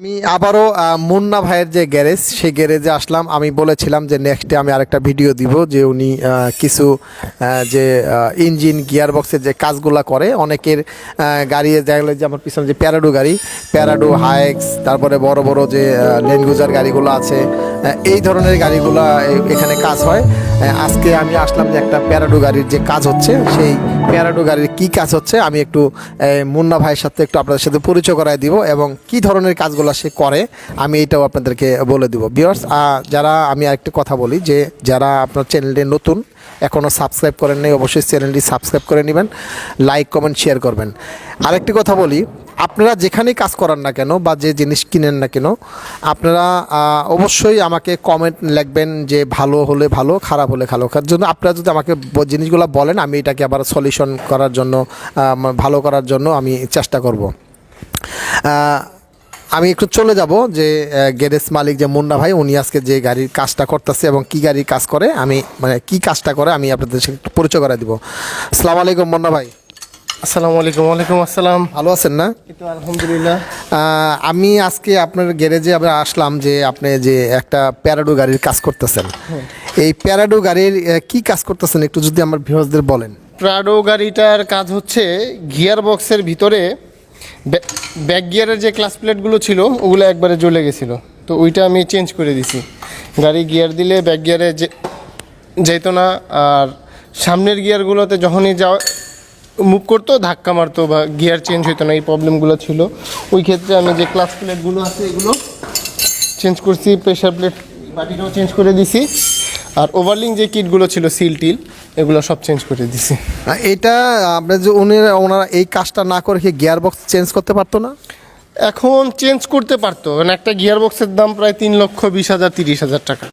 আমি আবারও মুন্না ভাইয়ের যে গ্যারেজ, সেই গ্যারেজে আসলাম। আমি বলেছিলাম যে নেক্সটে আমি আরেকটা ভিডিও দিব, যে উনি কিছু যে ইঞ্জিন গিয়ার বক্সের যে কাজগুলা করে, অনেকের গাড়ি যেগুলো যে আমার পিছনে যে প্যারাডো গাড়ি প্যারাডো হাইক্স তারপরে বড় বড় যে লেনগুজার গাড়িগুলো আছে এই ধরনের গাড়িগুলো এখানে কাজ হয়। আজকে আমি আসলাম যে একটা প্যারাডো গাড়ির যে কাজ হচ্ছে, সেই প্যারাডো গাড়ির কি কাজ হচ্ছে, আমি একটু মুন্না ভাইয়ের সাথে একটু আপনাদের সাথে পরিচয় করায় দিব, এবং কি ধরনের কাজগুলো সে করে, আমি এটাও আপনাদেরকে বলে দেবো। বিয়ার্স যারা আমি আরেকটি কথা বলি যে, যারা আপনার চ্যানেলটি নতুন এখনও সাবস্ক্রাইব করেন নাই, অবশ্যই চ্যানেলটি সাবস্ক্রাইব করে নেবেন, লাইক, কমেন্ট, শেয়ার করবেন। আরেকটি কথা বলি, আপনারা যেখানেই কাজ করান না কেন বা যে জিনিস কিনেন না কেন, আপনারা অবশ্যই আমাকে কমেন্ট লিখবেন যে ভালো হলে ভালো, খারাপ হলে খারাপ। কার জন্য আপনারা যদি আমাকে জিনিসগুলো বলেন, আমি এটাকে আবার সলিউশন করার জন্য ভালো করার জন্য আমি চেষ্টা করব। আমি একটু চলে যাব যে গ্যারেজ মালিক যে মুন্না ভাই উনি আজকে যে গাড়ির কাজটা করতেছে এবং কি গাড়ির কাজ করে আমি মানে কি কাজটা করে আমি আপনাদের সাথে একটু পরিচয় করে দিব। আসসালামু আলাইকুম মুন্না ভাই। আসসালামু আলাইকুম ওয়ালাইকুম আসসালাম। ভালো আছেন না? কিন্তু আলহামদুলিল্লাহ। আমি আজকে আপনার গ্যারেজে আমরা আসলাম যে আপনি যে একটা প্যারাডো গাড়ির কাজ করতেছেন। এই প্যারাডো গাড়ির কি কাজ করতেছেন একটু যদি আমার ভিউয়ার্সদের বলেন। প্রাডো গাড়িটার কাজ হচ্ছে গিয়ার বক্সের ভিতরে ব্যাক- গিয়ারের যে ক্লাস প্লেটগুলো ছিল, ওগুলো একবারে জ্বলে গেছিল। তো ওইটা আমি চেঞ্জ করে দিছি। গাড়ি গিয়ার দিলে ব্যাক গিয়ারে যে, যেত না, আর সামনের গিয়ারগুলোতে যখনই যাওয়া মুভ করতো, ধাক্কা মারতো বা গিয়ার চেঞ্জ হতো না, এই প্রবলেমগুলো ছিল। ওই ক্ষেত্রে আমি যে ক্লাস প্লেটগুলো আছে, এগুলো চেঞ্জ করছি প্রেশার প্লেট বাটিটাও চেঞ্জ করে দিছি। আর ওভারলিং যে কিটগুলো ছিল সিল টিল এগুলো সব চেঞ্জ করে দিছি। এটা আপনার যে উনি ওনারা এই কাজটা না করে কি গিয়ার বক্স চেঞ্জ করতে পারতো না? এখন চেঞ্জ করতে পারতো। কারণ একটা গিয়ার বক্সের দাম প্রায় তিন লক্ষ বিশ হাজার তিরিশ হাজার টাকা।